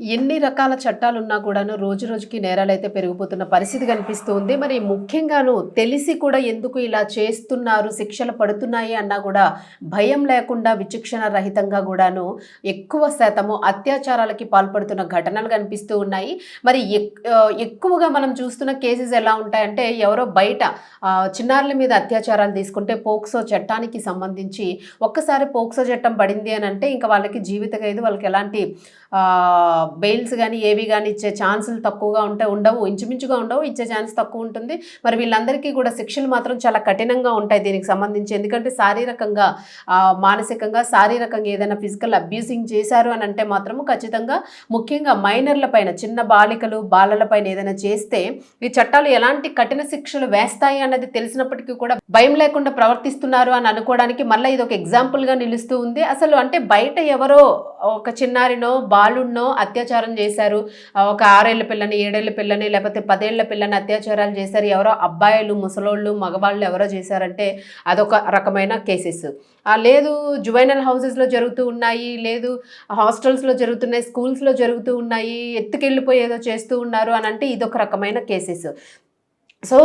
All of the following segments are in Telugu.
ఎన్ని రకాల చట్టాలు ఉన్నా కూడాను రోజు రోజుకి నేరాలు అయితే పెరిగిపోతున్న పరిస్థితి కనిపిస్తూ ఉంది మరి ముఖ్యంగాను తెలిసి కూడా ఎందుకు ఇలా చేస్తున్నారు శిక్షలు పడుతున్నాయి అన్నా కూడా భయం లేకుండా విచక్షణ రహితంగా కూడాను ఎక్కువ శాతము అత్యాచారాలకి పాల్పడుతున్న ఘటనలు కనిపిస్తూ ఉన్నాయి. మరి ఎక్- ఎక్కువగా మనం చూస్తున్న కేసెస్ ఎలా ఉంటాయంటే ఎవరో బయట చిన్నారుల మీద అత్యాచారాలు తీసుకుంటే పోక్సో చట్టానికి సంబంధించి ఒక్కసారి పోక్సో చట్టం పడింది అని అంటే ఇంకా వాళ్ళకి జీవిత ఖైదు వాళ్ళకి ఎలాంటి బెయిల్స్ కానీ ఏవి కానీ ఇచ్చే ఛాన్సులు తక్కువగా ఉంటాయి ఉండవు. ఇంచుమించుగా ఉండవు ఇచ్చే ఛాన్స్ తక్కువ ఉంటుంది. మరి వీళ్ళందరికీ కూడా శిక్షలు మాత్రం చాలా కఠినంగా ఉంటాయి దీనికి సంబంధించి. ఎందుకంటే శారీరకంగా మానసికంగా శారీరకంగా ఏదైనా ఫిజికల్ అబ్యూసింగ్ చేశారు అని అంటే మాత్రము ఖచ్చితంగా ముఖ్యంగా మైనర్ల పైన చిన్న బాలికలు బాలల పైన ఏదైనా చేస్తే ఈ చట్టాలు ఎలాంటి కఠిన శిక్షలు వేస్తాయి అన్నది తెలిసినప్పటికీ కూడా భయం లేకుండా ప్రవర్తిస్తున్నారు అని అనుకోవడానికి మళ్ళీ ఇది ఒక ఎగ్జాంపుల్గా నిలుస్తూ ఉంది. అసలు అంటే బయట ఎవరో ఒక చిన్నారినో బాలున్నో అత్యాచారం చేశారు. ఒక ఆరేళ్ళ పిల్లని ఏడేళ్ళ పిల్లని లేకపోతే పదేళ్ళ పిల్లని అత్యాచారాలు చేశారు. ఎవరో అబ్బాయిలు ముసలోళ్ళు మగవాళ్ళు ఎవరో చేశారంటే అదొక రకమైన కేసెస్. లేదు జువైనల్ హౌసెస్లో జరుగుతూ ఉన్నాయి. లేదు హాస్టల్స్లో జరుగుతున్నాయి స్కూల్స్లో జరుగుతూ ఉన్నాయి. ఎత్తుకెళ్ళిపోయి ఏదో చేస్తూ ఉన్నారు అని అంటే ఇదొక రకమైన కేసెస్. సో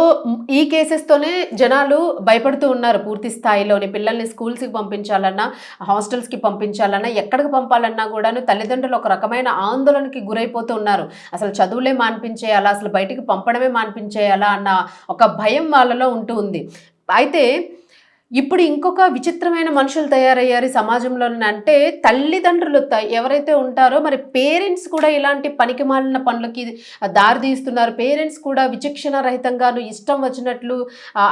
ఈ కేసెస్తోనే జనాలు భయపడుతూ ఉన్నారు పూర్తి స్థాయిలోని. పిల్లల్ని స్కూల్స్కి పంపించాలన్నా హాస్టల్స్కి పంపించాలన్నా ఎక్కడికి పంపాలన్నా కూడాను తల్లిదండ్రులు ఒక రకమైన ఆందోళనకి గురైపోతూ ఉన్నారు. అసలు చదువులే మాన్పించేయాలా? అసలు బయటికి పంపడమే మాన్పించేయాలా? అన్న ఒక భయం వాళ్ళలో ఉంటూ ఉంది. అయితే ఇప్పుడు ఇంకొక విచిత్రమైన మనుషులు తయారయ్యారు సమాజంలో అంటే తల్లిదండ్రులు ఎవరైతే ఉంటారో మరి పేరెంట్స్ కూడా ఇలాంటి పనికి మాలిన పనులకి దారితీస్తున్నారు పేరెంట్స్ కూడా విచక్షణ రహితంగాను ఇష్టం వచ్చినట్లు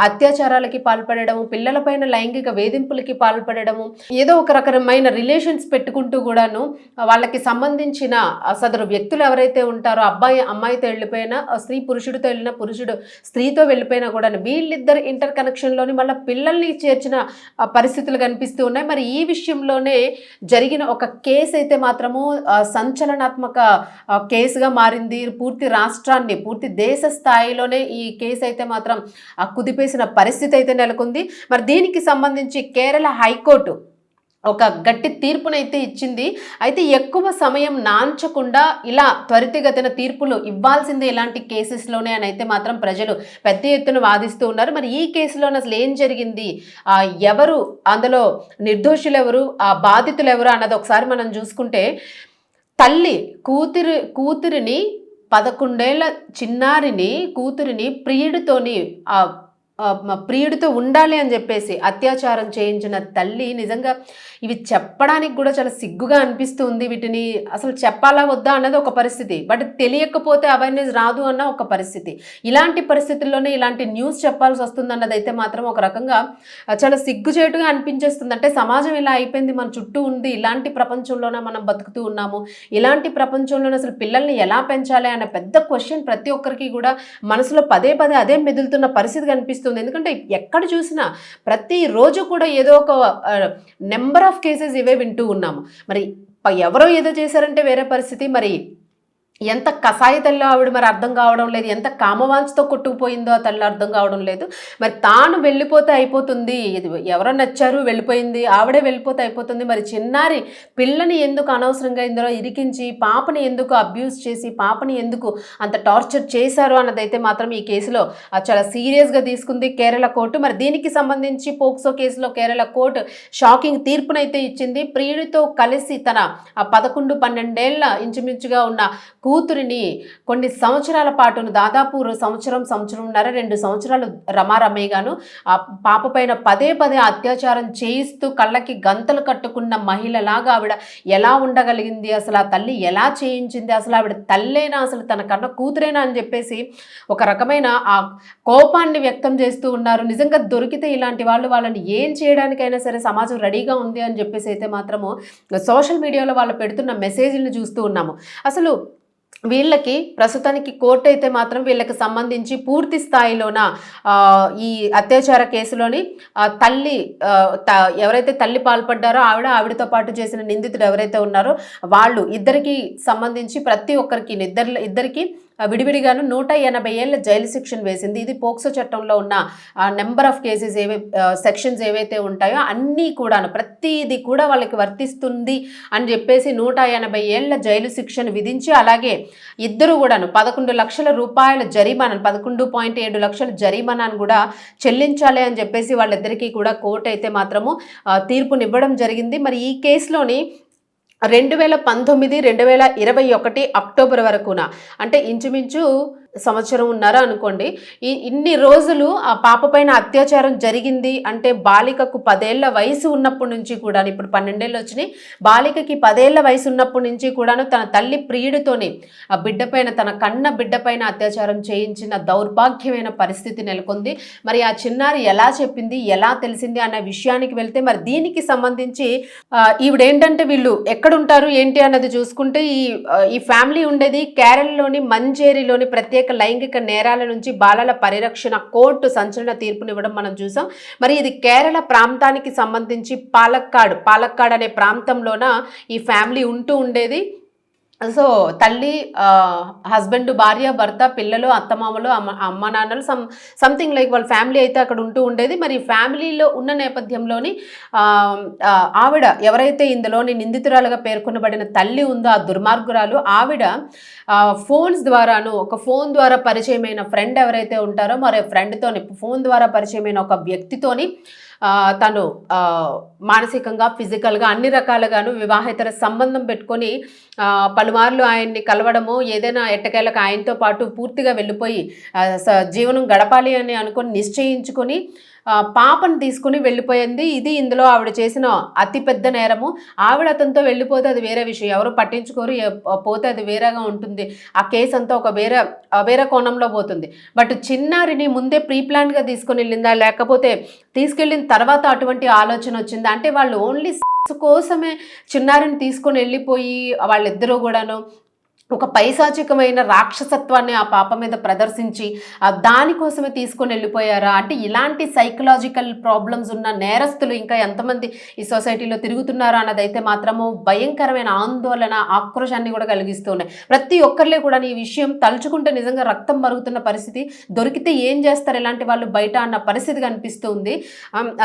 అత్యాచారాలకి పాల్పడడం పిల్లలపైన లైంగిక వేధింపులకి పాల్పడము ఏదో ఒక రకమైన రిలేషన్స్ పెట్టుకుంటూ కూడాను వాళ్ళకి సంబంధించిన సదరు వ్యక్తులు ఎవరైతే ఉంటారో అబ్బాయి అమ్మాయితో వెళ్ళిపోయినా స్త్రీ పురుషుడితో వెళ్ళిన పురుషుడు స్త్రీతో వెళ్ళిపోయినా కూడా వీళ్ళిద్దరు ఇంటర్ కనెక్షన్లోని మళ్ళీ పిల్లల్ని చేర్చిన పరిస్థితులు కనిపిస్తూ ఉన్నాయి. మరి ఈ విషయంలోనే జరిగిన ఒక కేసు అయితే మాత్రము సంచలనాత్మక కేసుగా మారింది. పూర్తి రాష్ట్రాన్ని పూర్తి దేశ స్థాయిలోనే ఈ కేసు అయితే మాత్రం కుదిపేసిన పరిస్థితి అయితే నెలకొంది. మరి దీనికి సంబంధించి కేరళ హైకోర్టు ఒక గట్టి తీర్పునైతే ఇచ్చింది. అయితే ఎక్కువ సమయం నాంచకుండా ఇలా త్వరితగతిన తీర్పులు ఇవ్వాల్సిందే ఇలాంటి కేసెస్లోనే అని అయితే మాత్రం ప్రజలు పెద్ద ఎత్తున వాదిస్తూ ఉన్నారు. మరి ఈ కేసులోనే అసలు ఏం జరిగింది? ఎవరు అందులో నిర్దోషులు ఎవరు ఆ బాధితులు ఎవరు అన్నది ఒకసారి మనం చూసుకుంటే తల్లి కూతురు కూతురిని పదకొండేళ్ళ చిన్నారిని కూతురిని ప్రియుడితోని ఆ ప్రియుడితో ఉండాలి అని చెప్పేసి అత్యాచారం చేయించిన తల్లి నిజంగా ఇవి చెప్పడానికి కూడా చాలా సిగ్గుగా అనిపిస్తుంది. వీటిని అసలు చెప్పాలా వద్దా అన్నది ఒక పరిస్థితి. బట్ తెలియకపోతే అవేర్నెస్ రాదు అన్న ఒక పరిస్థితి. ఇలాంటి పరిస్థితుల్లోనే ఇలాంటి న్యూస్ చెప్పాల్సి వస్తుంది అన్నది అయితే మాత్రం ఒక రకంగా చాలా సిగ్గుచేటుగా అనిపించేస్తుంది. అంటే సమాజం ఇలా అయిపోయింది మన చుట్టూ ఉంది ఇలాంటి ప్రపంచంలోనే మనం బతుకుతూ ఉన్నాము ఇలాంటి ప్రపంచంలోనే అసలు పిల్లల్ని ఎలా పెంచాలి అనే పెద్ద క్వశ్చన్ ప్రతి ఒక్కరికి కూడా మనసులో పదే పదే అదే మెదులుతున్న పరిస్థితి కనిపిస్తుంది. ఎందుకంటే ఎక్కడ చూసినా ప్రతిరోజు కూడా ఏదో ఒక నెంబర్ ఆఫ్ కేసెస్ ఇవే వింటూ ఉన్నాము. మరి ఎవరో ఏదో చేశారంటే వేరే పరిస్థితి. మరి ఎంత కసాయి తల్లి ఆవిడ మరి అర్థం కావడం లేదు ఎంత కామవాంఛతో కొట్టుకుపోయిందో ఆ తల్లి అర్థం కావడం లేదు. మరి తాను వెళ్ళిపోతే అయిపోతుంది. ఎవరో నచ్చారు వెళ్ళిపోయింది ఆవిడే వెళ్ళిపోతే అయిపోతుంది. మరి చిన్నారి పిల్లని ఎందుకు అనవసరంగా ఇందులో ఇరికించి పాపని ఎందుకు అబ్యూస్ చేసి పాపని ఎందుకు అంత టార్చర్ చేశారు అన్నదైతే మాత్రం ఈ కేసులో చాలా సీరియస్గా తీసుకుంది కేరళ కోర్టు. మరి దీనికి సంబంధించి పోక్సో కేసులో కేరళ కోర్టు షాకింగ్ తీర్పునైతే ఇచ్చింది. ప్రియుడితో కలిసి తన ఆ పదకొండు పన్నెండేళ్ళ ఇంచుమించుగా ఉన్న కూతురిని కొన్ని సంవత్సరాల పాటును దాదాపు సంవత్సరం సంవత్సరంన్నర రెండు సంవత్సరాలు రమారమేగాను ఆ పాప పైన పదే పదే అత్యాచారం చేయిస్తూ కళ్ళకి గంతలు కట్టుకున్న మహిళలాగా ఆవిడ ఎలా ఉండగలిగింది? అసలు ఆ తల్లి ఎలా చేయించింది? అసలు ఆవిడ తల్లేనా? అసలు తన కన్న కూతురేనా? అని చెప్పేసి ఒక రకమైన ఆ కోపాన్ని వ్యక్తం చేస్తూ ఉన్నారు. నిజంగా దొరికితే ఇలాంటి వాళ్ళు వాళ్ళని ఏం చేయడానికైనా సరే సమాజం రెడీగా ఉంది అని చెప్పేసి అయితే మాత్రము సోషల్ మీడియాలో వాళ్ళు పెడుతున్న మెసేజ్లను చూస్తూ ఉన్నాము. అసలు వీళ్ళకి ప్రస్తుతానికి కోర్టు అయితే మాత్రం వీళ్ళకి సంబంధించి పూర్తి స్థాయిలోన ఈ అత్యాచార కేసులోని తల్లి త- ఎవరైతే తల్లి పాల్పడ్డారో ఆవిడ ఆవిడతో పాటు చేసిన నిందితుడు ఎవరైతే ఉన్నారో వాళ్ళు ఇద్దరికి సంబంధించి ప్రతి ఒక్కరికి ఇద్దరు ఇద్దరికి విడివిడిగాను నూట ఎనభై ఏళ్ళ జైలు శిక్షణ వేసింది. ఇది పోక్సో చట్టంలో ఉన్న నెంబర్ ఆఫ్ కేసెస్ ఏవై సెక్షన్స్ ఏవైతే ఉంటాయో అన్నీ కూడాను ప్రతిది కూడా వాళ్ళకి వర్తిస్తుంది అని చెప్పేసి నూట ఎనభై ఏళ్ళ జైలు శిక్షను విధించి అలాగే ఇద్దరు కూడాను పదకొండు లక్షల రూపాయల జరిమానాను పదకొండు పాయింట్ ఏడు లక్షల జరిమానాను కూడా చెల్లించాలి అని చెప్పేసి వాళ్ళిద్దరికీ కూడా కోర్టు అయితే మాత్రము తీర్పునివ్వడం జరిగింది. మరి ఈ కేసులోని రెండు వేల పంతొమ్మిది రెండు వేల ఇరవై ఒకటి అక్టోబర్ వరకున. అంటే ఇంచుమించు సంవత్సరం ఉన్నారా అనుకోండి ఈ ఇన్ని రోజులు ఆ పాప పైన అత్యాచారం జరిగింది అంటే బాలికకు పదేళ్ళ వయసు ఉన్నప్పటి నుంచి కూడా ఇప్పుడు పన్నెండేళ్ళు వచ్చినాయి బాలికకి పదేళ్ళ వయసు ఉన్నప్పటి నుంచి కూడాను తన తల్లి ప్రియుడితోనే ఆ బిడ్డ పైన తన కన్న బిడ్డ పైన అత్యాచారం చేయించిన దౌర్భాగ్యమైన పరిస్థితి నెలకొంది. మరి ఆ చిన్నారి ఎలా చెప్పింది ఎలా తెలిసింది అన్న విషయానికి వెళ్తే మరి దీనికి సంబంధించి ఈవిడేంటంటే వీళ్ళు ఎక్కడుంటారు ఏంటి అన్నది చూసుకుంటే ఈ ఈ ఫ్యామిలీ ఉండేది కేరళలోని మంజేరిలోని ప్రత్యేక లైంగిక నేరాల నుంచి బాలల పరిరక్షణ కోర్టు సంచలన తీర్పునివ్వడం మనం చూసాం. మరి ఇది కేరళ ప్రాంతానికి సంబంధించి పాలక్కాడ్ పాలక్కాడ్ అనే ప్రాంతంలోన ఈ ఫ్యామిలీ ఉంటూ ఉండేది. సో తల్లి హస్బెండ్ భార్య భర్త పిల్లలు అత్తమామలు అమ్మ అమ్మ నాన్నలు సమ్ సంథింగ్ లైక్ వాళ్ళ ఫ్యామిలీ అయితే అక్కడ ఉంటూ ఉండేది. మరి ఫ్యామిలీలో ఉన్న నేపథ్యంలోని ఆవిడ ఎవరైతే ఇందులోని నిందితురాలుగా పేర్కొనబడిన తల్లి ఉందో ఆ దుర్మార్గురాలు ఆవిడ ఫోన్స్ ద్వారాను ఒక ఫోన్ ద్వారా పరిచయమైన ఫ్రెండ్ ఎవరైతే ఉంటారో మరి ఫ్రెండ్తోని ఫోన్ ద్వారా పరిచయమైన ఒక వ్యక్తితోని తను మానసికంగా ఫిజికల్గా అన్ని రకాలుగాను వివాహేతర సంబంధం పెట్టుకొని పలుమార్లు ఆయన్ని కలవడము ఏదైనా ఎట్టకేలకు ఆయనతో పాటు పూర్తిగా వెళ్ళిపోయి స- జీవనం గడపాలి అని అనుకొని నిశ్చయించుకొని పాపను తీసుకుని వెళ్ళిపోయింది. ఇది ఇందులో ఆవిడ చేసిన అతిపెద్ద నేరము. ఆవిడ అతనితో వెళ్ళిపోతే అది వేరే విషయం. ఎవరు పట్టించుకోరు. పోతే అది వేరేగా ఉంటుంది. ఆ కేసు అంతా ఒక వేరే వేరే కోణంలో పోతుంది. బట్ చిన్నారిని ముందే ప్రీ ప్లాన్గా వెళ్ళిందా? లేకపోతే తీసుకెళ్ళిన తర్వాత అటువంటి ఆలోచన వచ్చిందా? అంటే వాళ్ళు ఓన్లీ కోసమే చిన్నారిని తీసుకొని వెళ్ళిపోయి వాళ్ళిద్దరూ కూడాను ఒక పైశాచికమైన రాక్షసత్వాన్ని ఆ పాప మీద ప్రదర్శించి దానికోసమే తీసుకొని వెళ్ళిపోయారా? అంటే ఇలాంటి సైకలాజికల్ ప్రాబ్లమ్స్ ఉన్న నేరస్తులు ఇంకా ఎంతమంది ఈ సొసైటీలో తిరుగుతున్నారా అన్నదైతే మాత్రము భయంకరమైన ఆందోళన ఆక్రోశాన్ని కూడా కలిగిస్తున్నాయి ప్రతి ఒక్కరిలో కూడా ఈ విషయం తలుచుకుంటే నిజంగా రక్తం మరుగుతున్న పరిస్థితి దొరికితే ఏం చేస్తారు? ఇలాంటి వాళ్ళు బయట అన్న పరిస్థితి కనిపిస్తుంది.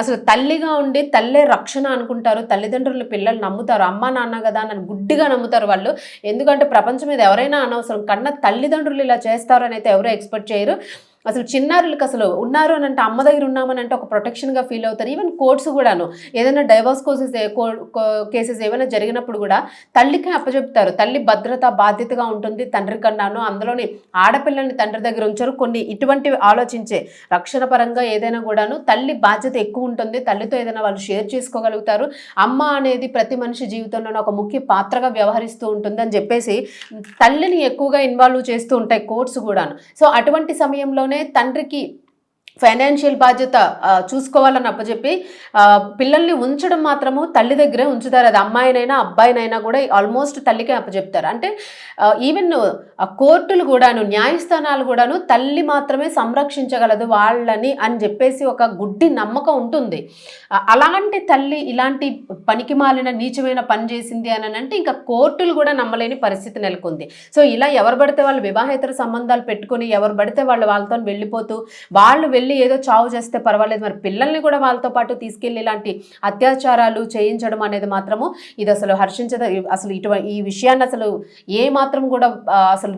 అసలు తల్లిగా ఉండి తల్లే రక్షణ అనుకుంటారు. తల్లిదండ్రులు పిల్లలు నమ్ముతారు. అమ్మ నాన్న కదా అని గుడ్డిగా నమ్ముతారు వాళ్ళు. ఎందుకంటే ప్రపంచం మీద ఎవరైనా అనవసరం. కన్నా తల్లిదండ్రులు ఇలా చేస్తారని అయితే ఎవరు ఎక్స్పెక్ట్ చేయరు. అసలు చిన్నారులకు అసలు ఉన్నారు అని అంటే అమ్మ దగ్గర ఉన్నామని అంటే ఒక ప్రొటెక్షన్గా ఫీల్ అవుతారు. ఈవెన్ కోర్ట్స్ కూడాను ఏదైనా డైవర్స్ కోసెస్ కేసెస్ ఏమైనా జరిగినప్పుడు కూడా తల్లికి అప్పచెప్తారు. తల్లి భద్రత బాధ్యతగా ఉంటుంది. తండ్రి కన్నాను అందులోని ఆడపిల్లల్ని తండ్రి దగ్గర ఉంచారు. కొన్ని ఇటువంటివి ఆలోచించే రక్షణ పరంగా ఏదైనా కూడాను తల్లి బాధ్యత ఎక్కువ ఉంటుంది. తల్లితో ఏదైనా వాళ్ళు షేర్ చేసుకోగలుగుతారు. అమ్మ అనేది ప్రతి మనిషి జీవితంలోనే ఒక ముఖ్య పాత్రగా వ్యవహరిస్తూ ఉంటుంది అని చెప్పేసి తల్లిని ఎక్కువగా ఇన్వాల్వ్ చేస్తూ ఉంటాయి కోర్ట్స్ కూడాను. సో అటువంటి సమయంలోనే తండ్రికి ఫైనాన్షియల్ బాధ్యత చూసుకోవాలని అప్పచెప్పి పిల్లల్ని ఉంచడం మాత్రము తల్లి దగ్గరే ఉంచుతారు. అది అమ్మాయినైనా అబ్బాయినైనా కూడా ఆల్మోస్ట్ తల్లికే అప్పచెప్తారు అంటే ఈవెన్ కోర్టులు కూడాను న్యాయస్థానాలు కూడాను తల్లి మాత్రమే సంరక్షించగలదు వాళ్ళని అని చెప్పేసి ఒక గుడ్డి నమ్మకం ఉంటుంది. అలాంటి తల్లి ఇలాంటి పనికి మాలిన నీచమైన పని చేసింది అని అంటే ఇంకా కోర్టులు కూడా నమ్మలేని పరిస్థితి నెలకొంది. సో ఇలా ఎవరు పడితే వాళ్ళు వివాహేతర సంబంధాలు పెట్టుకొని ఎవరు పడితే వాళ్ళు వాళ్ళతో వెళ్ళిపోతూ వాళ్ళు వెళ్ళి ఏదో చావు చేస్తే పర్వాలేదు. మరి పిల్లల్ని కూడా వాళ్ళతో పాటు తీసుకెళ్ళి ఇలాంటి అత్యాచారాలు చేయించడం అనేది మాత్రము ఇది అసలు హర్షించద అసలు ఇటువంటి ఈ విషయాన్ని అసలు ఏ మాత్రం కూడా అసలు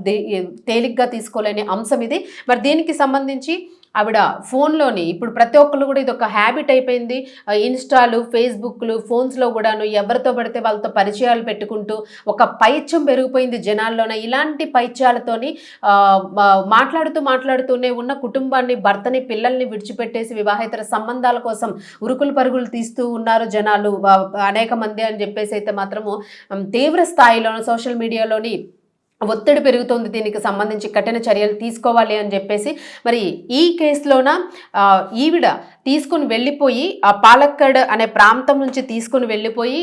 తేలిగ్గా తీసుకోలేని అంశం ఇది. మరి దీనికి సంబంధించి ఆవిడ ఫోన్లోని ఇప్పుడు ప్రతి ఒక్కరు కూడా ఇది ఒక హ్యాబిట్ అయిపోయింది ఇన్స్టాలు ఫేస్బుక్లు ఫోన్స్లో కూడాను ఎవరితో పడితే వాళ్ళతో పరిచయాలు పెట్టుకుంటూ ఒక పైత్యం పెరిగిపోయింది జనాల్లోన. ఇలాంటి పైత్యాలతోని మాట్లాడుతూ మాట్లాడుతూనే ఉన్న కుటుంబాన్ని భర్తని పిల్లల్ని విడిచిపెట్టేసి వివాహేతర సంబంధాల కోసం ఉరుకులు పరుగులు తీస్తూ ఉన్నారు జనాలు. అనేక మంది అని చెప్పేసి అయితే మాత్రము తీవ్ర స్థాయిలోనూ సోషల్ మీడియాలోని ఒత్తిడి పెరుగుతోంది దీనికి సంబంధించి కఠిన చర్యలు తీసుకోవాలి అని చెప్పేసి మరి ఈ కేసులోన ఈవిడ తీసుకుని వెళ్ళిపోయి ఆ పాలక్కడ్ అనే ప్రాంతం నుంచి తీసుకుని వెళ్ళిపోయి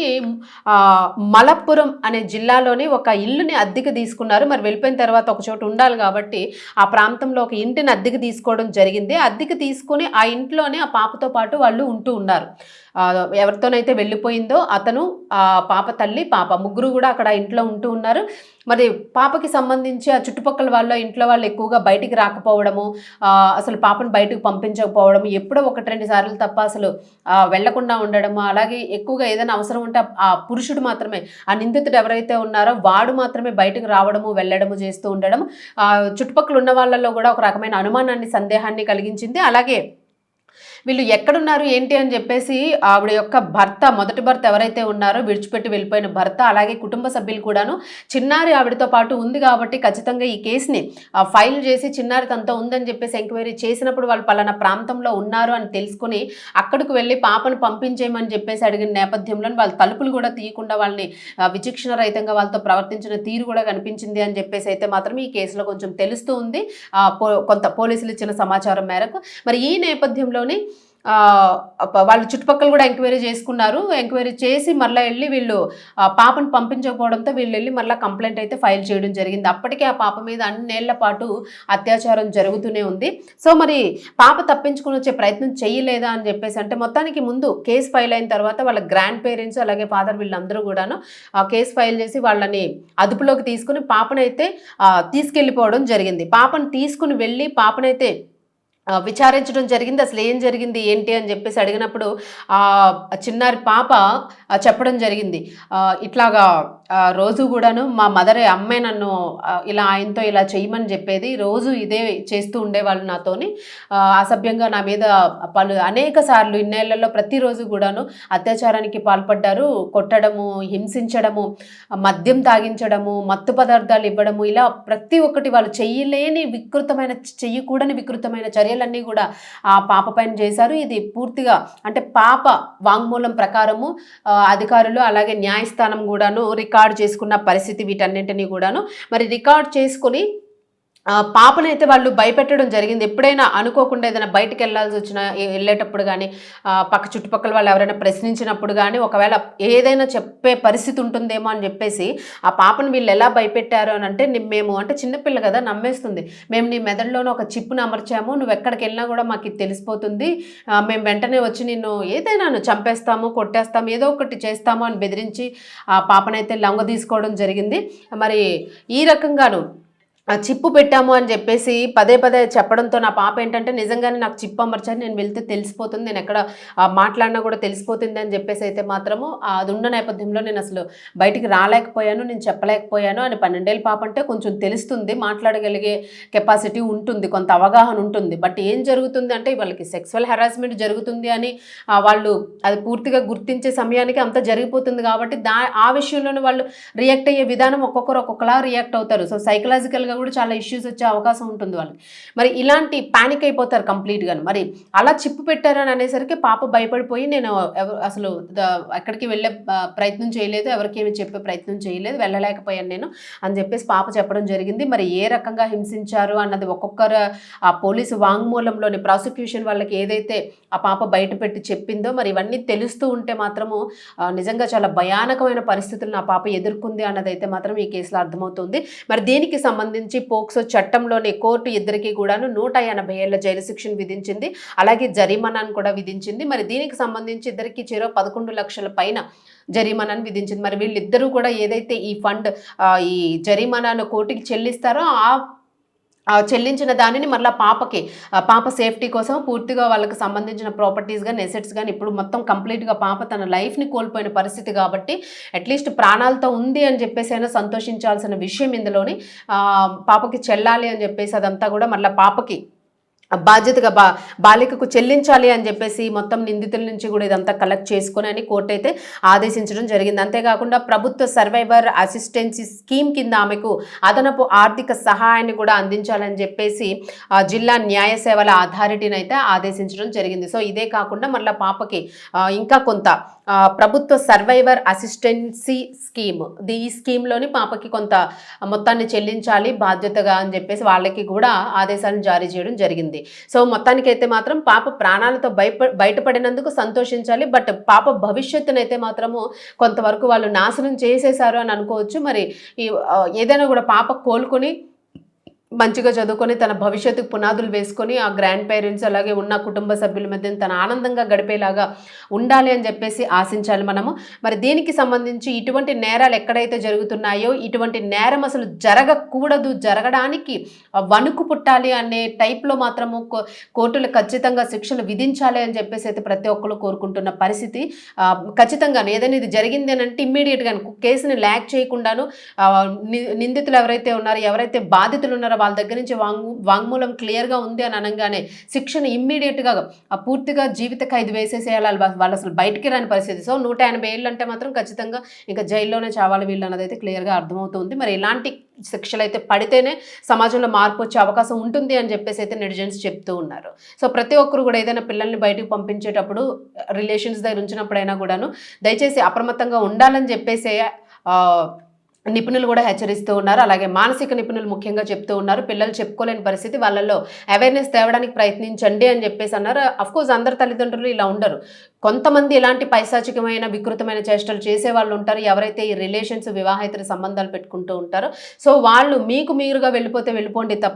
మలప్పురం అనే జిల్లాలోని ఒక ఇల్లుని అద్దెకి తీసుకున్నారు. మరి వెళ్ళిపోయిన తర్వాత ఒక చోట ఉండాలి కాబట్టి ఆ ప్రాంతంలో ఒక ఇంటిని అద్దెకి తీసుకోవడం జరిగింది. అద్దెకి తీసుకొని ఆ ఇంట్లోనే ఆ పాపతో పాటు వాళ్ళు ఉంటూ ఉన్నారు. ఎవరితోనైతే వెళ్ళిపోయిందో అతను ఆ పాప తల్లి పాప ముగ్గురు కూడా అక్కడ ఇంట్లో ఉంటూ ఉన్నారు. మరి పాపకి సంబంధించి ఆ చుట్టుపక్కల వాళ్ళ ఇంట్లో వాళ్ళు ఎక్కువగా బయటికి రాకపోవడము అసలు పాపను బయటకు పంపించకపోవడం ఎప్పుడో ఒకటి రెండు సార్లు తప్ప అసలు వెళ్ళకుండా ఉండడము అలాగే ఎక్కువగా ఏదైనా అవసరం ఉంటే ఆ- పురుషుడు మాత్రమే ఆ నిందితుడు ఎవరైతే ఉన్నారో వాడు మాత్రమే బయటకు రావడము వెళ్ళడము చేస్తూ ఉండడం. చుట్టుపక్కల ఉన్న వాళ్ళలో కూడా ఒక రకమైన అనుమానాన్ని సందేహాన్ని కలిగించింది. అలాగే వీళ్ళు ఎక్కడున్నారు ఏంటి అని చెప్పేసి ఆవిడ యొక్క భర్త మొదటి భర్త ఎవరైతే ఉన్నారో విడిచిపెట్టి వెళ్ళిపోయిన భర్త అలాగే కుటుంబ సభ్యులు కూడాను చిన్నారి ఆవిడతో పాటు ఉంది కాబట్టి ఖచ్చితంగా ఈ కేసుని ఫైల్ చేసి చిన్నారి తనతో ఉందని చెప్పేసి ఎంక్వైరీ చేసినప్పుడు వాళ్ళు పలానా ప్రాంతంలో ఉన్నారు అని తెలుసుకుని అక్కడికి వెళ్ళి పాపను పంపించేయమని చెప్పేసి అడిగిన నేపథ్యంలో వాళ్ళ తలుపులు కూడా తీయకుండా వాళ్ళని విచక్షణ రహితంగా వాళ్ళతో ప్రవర్తించిన తీరు కూడా కనిపించింది అని చెప్పేసి అయితే మాత్రం ఈ కేసులో కొంచెం తెలుస్తూ ఉంది. ఆ, పో- కొంత పోలీసులు ఇచ్చిన సమాచారం మేరకు. మరి ఈ నేపథ్యంలోనే వాళ్ళు చుట్టుపక్కల కూడా ఎంక్వైరీ చేసుకున్నారు. ఎంక్వైరీ చేసి మళ్ళీ వెళ్ళి వీళ్ళు పాపను పంపించకపోవడంతో వీళ్ళు వెళ్ళి మళ్ళీ కంప్లైంట్ అయితే ఫైల్ చేయడం జరిగింది. అప్పటికే ఆ పాప మీద అన్నేళ్ళ పాటు అత్యాచారం జరుగుతూనే ఉంది. సో మరి పాప తప్పించుకుని వచ్చే ప్రయత్నం చేయలేదా అని చెప్పేసి అంటే మొత్తానికి ముందు కేసు ఫైల్ అయిన తర్వాత వాళ్ళ గ్రాండ్ పేరెంట్స్ అలాగే ఫాదర్ వీళ్ళందరూ కూడాను ఆ కేసు ఫైల్ చేసి వాళ్ళని అదుపులోకి తీసుకుని పాపనైతే తీసుకెళ్ళిపోవడం జరిగింది. పాపను తీసుకుని వెళ్ళి పాపనైతే విచారించడం జరిగింది. అసలు ఏం జరిగింది? ఏంటి? అని చెప్పేసి అడిగినప్పుడు ఆ చిన్నారి పాప చెప్పడం జరిగింది. ఇట్లాగా రోజు కూడాను మా మదర్ అమ్మే నన్ను ఇలా ఆయనతో ఇలా చేయమని చెప్పేది. రోజు ఇదే చేస్తూ ఉండేవాళ్ళు నాతోని. అసభ్యంగా నా మీద పలు అనేక సార్లు ఇన్నేళ్ళలో ప్రతిరోజు కూడాను అత్యాచారానికి పాల్పడ్డారు. కొట్టడము హింసించడము మద్యం తాగించడము మత్తు పదార్థాలు ఇవ్వడము ఇలా ప్రతి ఒక్కటి వాళ్ళు చెయ్యలేని వికృతమైన చెయ్యకూడని వికృతమైన చర్యలన్నీ కూడా ఆ పాప పైన చేశారు. ఇది పూర్తిగా అంటే పాప వాంగ్మూలం ప్రకారము అధికారులు అలాగే న్యాయస్థానం కూడాను రికార్డ్ రికార్డ్ చేసుకున్న పరిస్థితి వీటన్నింటినీ కూడాను. మరి రికార్డ్ చేసుకుని పాపనైతే వాళ్ళు భయపెట్టడం జరిగింది. ఎప్పుడైనా అనుకోకుండా ఏదైనా బయటకు వెళ్ళాల్సి వచ్చిన వెళ్ళేటప్పుడు కానీ పక్క చుట్టుపక్కల వాళ్ళు ఎవరైనా ప్రశ్నించినప్పుడు కానీ ఒకవేళ ఏదైనా చెప్పే పరిస్థితి ఉంటుందేమో అని చెప్పేసి ఆ పాపను వీళ్ళు ఎలా భయపెట్టారు అని అంటే మేము అంటే చిన్నపిల్ల కదా నమ్మేస్తుంది. మేము నీ మెదడులోనే ఒక చిప్పును అమర్చాము. నువ్వు ఎక్కడికి వెళ్ళినా కూడా మాకు తెలిసిపోతుంది. మేము వెంటనే వచ్చి నిన్ను ఏదైనా చంపేస్తాము కొట్టేస్తాము ఏదో ఒకటి చేస్తాము అని బెదిరించి ఆ పాపనైతే లొంగ తీసుకోవడం జరిగింది. మరి ఈ రకంగాను చిప్పు పెట్టాము అని చెప్పేసి పదే పదే చెప్పడంతో నా పాప ఏంటంటే నిజంగానే నాకు చిప్పు అమర్చారు నేను వెళ్తే తెలిసిపోతుంది నేను ఎక్కడ మాట్లాడినా కూడా తెలిసిపోతుంది అని చెప్పేసి అయితే మాత్రము అది ఉన్న నేపథ్యంలో నేను అసలు బయటికి రాలేకపోయాను నేను చెప్పలేకపోయాను అని పన్నెండేళ్ళ పాప అంటే కొంచెం తెలుస్తుంది మాట్లాడగలిగే కెపాసిటీ ఉంటుంది కొంత అవగాహన ఉంటుంది. బట్ ఏం జరుగుతుంది అంటే వాళ్ళకి సెక్సువల్ హెరాస్మెంట్ జరుగుతుంది అని వాళ్ళు అది పూర్తిగా గుర్తించే సమయానికి అంత జరిగిపోతుంది కాబట్టి దా ఆ విషయంలోనే వాళ్ళు రియాక్ట్ అయ్యే విధానం ఒక్కొక్కరు ఒక్కొక్కలా రియాక్ట్ అవుతారు. సో సైకలాజికల్గా కూడా చాలా ఇష్యూస్ వచ్చే అవకాశం ఉంటుంది వాళ్ళకి. మరి ఇలాంటి పానిక్ అయిపోతారు కంప్లీట్గా మరి అలా చిప్పు పెట్టారని అనేసరికి పాప భయపడిపోయి నేను అసలు ఎక్కడికి వెళ్ళే ప్రయత్నం చేయలేదు ఎవరికి చెప్పే ప్రయత్నం చేయలేదు వెళ్ళలేకపోయాను నేను అని చెప్పేసి పాప చెప్పడం జరిగింది. మరి ఏ రకంగా హింసించారు అన్నది ఒక్కొక్కరు ఆ పోలీసు వాంగ్మూలంలోని ప్రాసిక్యూషన్ వాళ్ళకి ఏదైతే ఆ పాప బయట పెట్టి చెప్పిందో మరి ఇవన్నీ తెలుస్తూ ఉంటే మాత్రము నిజంగా చాలా భయానకమైన పరిస్థితులను ఆ పాప ఎదుర్కొంది అన్నది అయితే మాత్రం ఈ కేసులో అర్థమవుతుంది. మరి దీనికి సంబంధించి పోక్సో చట్టంలోని కోర్టు ఇద్దరికి కూడాను నూట ఎనభై ఏళ్ళ జైలు శిక్షను విధించింది. అలాగే జరిమానాను కూడా విధించింది. మరి దీనికి సంబంధించి ఇద్దరికి చెరో పదకొండు లక్షల పైన జరిమానాను విధించింది. మరి వీళ్ళిద్దరూ కూడా ఏదైతే ఈ ఫండ్ ఈ జరిమానాను కోర్టుకి చెల్లిస్తారో ఆ చెల్లించిన దానిని మళ్ళీ పాపకి పాప సేఫ్టీ కోసం పూర్తిగా వాళ్ళకి సంబంధించిన ప్రాపర్టీస్ కానీ ఎసెట్స్ కానీ ఇప్పుడు మొత్తం కంప్లీట్గా పాప తన లైఫ్ని కోల్పోయిన పరిస్థితి కాబట్టి అట్లీస్ట్ ప్రాణాలతో ఉంది అని చెప్పేసి అయినా సంతోషించాల్సిన విషయం ఇందులోని పాపకి చెల్లాలి అని చెప్పేసి అదంతా కూడా మళ్ళీ పాపకి బాధ్యతగా బా బాలికకు చెల్లించాలి అని చెప్పేసి మొత్తం నిందితుల నుంచి కూడా ఇదంతా కలెక్ట్ చేసుకుని అని కోర్టు అయితే ఆదేశించడం జరిగింది. అంతేకాకుండా ప్రభుత్వ సర్వైవర్ అసిస్టెన్సీ స్కీమ్ కింద ఆమెకు అదనపు ఆర్థిక సహాయాన్ని కూడా అందించాలని చెప్పేసి జిల్లా న్యాయ సేవల అథారిటీని అయితే ఆదేశించడం జరిగింది. సో ఇదే కాకుండా మళ్ళీ పాపకి ఇంకా కొంత ప్రభుత్వ సర్వైవర్ అసిస్టెన్సీ స్కీమ్. ది ఈ స్కీమ్లోని పాపకి కొంత మొత్తాన్ని చెల్లించాలి బాధ్యతగా అని చెప్పేసి వాళ్ళకి కూడా ఆదేశాలను జారీ చేయడం జరిగింది. సో మొత్తానికైతే మాత్రం పాప ప్రాణాలతో బయప బయటపడినందుకు సంతోషించాలి. బట్ పాప భవిష్యత్తునైతే మాత్రము కొంతవరకు వాళ్ళు నాశనం చేసేశారు అని అనుకోవచ్చు. మరి ఈ ఏదైనా కూడా పాప కోలుకొని మంచిగా చదువుకొని తన భవిష్యత్తుకు పునాదులు వేసుకొని ఆ గ్రాండ్ పేరెంట్స్ అలాగే ఉన్న కుటుంబ సభ్యుల మధ్య తన ఆనందంగా గడిపేలాగా ఉండాలి అని చెప్పేసి ఆశించాలి మనము. మరి దీనికి సంబంధించి ఇటువంటి నేరాలు ఎక్కడైతే జరుగుతున్నాయో ఇటువంటి నేరం అసలు జరగకూడదు జరగడానికి వణుకు పుట్టాలి అనే టైప్లో మాత్రము కో- కోర్టులు ఖచ్చితంగా శిక్షలు విధించాలి అని చెప్పేసి అయితే ప్రతి ఒక్కరు కోరుకుంటున్న పరిస్థితి. ఖచ్చితంగా ఏదైనా ఇది జరిగింది అని అంటే ఇమ్మీడియట్గా కేసుని ల్యాక్ చేయకుండాను ని- నిందితులు ఎవరైతే ఉన్నారో ఎవరైతే బాధితులు ఉన్నారో వాళ్ళ దగ్గర నుంచి వాంగ్ వాంగ్మూలం క్లియర్గా ఉంది అని అనగానే శిక్షను ఇమ్మీడియట్గా ఆ పూర్తిగా జీవిత ఖైదు వేసేసేయాలి. వాళ్ళు అసలు బయటికి రాని పరిస్థితి. సో నూట ఎనభై ఏళ్ళు అంటే మాత్రం ఖచ్చితంగా ఇంకా జైల్లోనే చావాలి వీళ్ళు అన్నది అయితే క్లియర్గా అర్థమవుతుంది. మరి ఇలాంటి శిక్షలు అయితే పడితేనే సమాజంలో మార్పు వచ్చే అవకాశం ఉంటుంది అని చెప్పేసి అయితే నెటిజన్స్ చెప్తూ ఉన్నారు. సో ప్రతి ఒక్కరు కూడా ఏదైనా పిల్లల్ని బయటకు పంపించేటప్పుడు రిలేషన్స్ దగ్గర ఉంచినప్పుడైనా కూడాను దయచేసి అప్రమత్తంగా ఉండాలని చెప్పేసి నిపుణులు కూడా హెచ్చరిస్తూ ఉన్నారు. అలాగే మానసిక నిపుణులు ముఖ్యంగా చెప్తూ ఉన్నారు. పిల్లలు చెప్పుకోలేని పరిస్థితి వాళ్ళల్లో అవేర్నెస్ తేవడానికి ప్రయత్నించండి అని చెప్పేసి అన్నారు. కోర్స్ అందరు తల్లిదండ్రులు ఇలా ఉండరు. కొంతమంది ఇలాంటి పైశాచికమైన వికృతమైన చేష్టలు చేసే వాళ్ళు ఉంటారు. ఎవరైతే ఈ రిలేషన్స్ వివాహేతర సంబంధాలు పెట్టుకుంటూ ఉంటారో సో వాళ్ళు మీకు మీరుగా వెళ్ళిపోతే వెళ్ళిపోండి తప్ప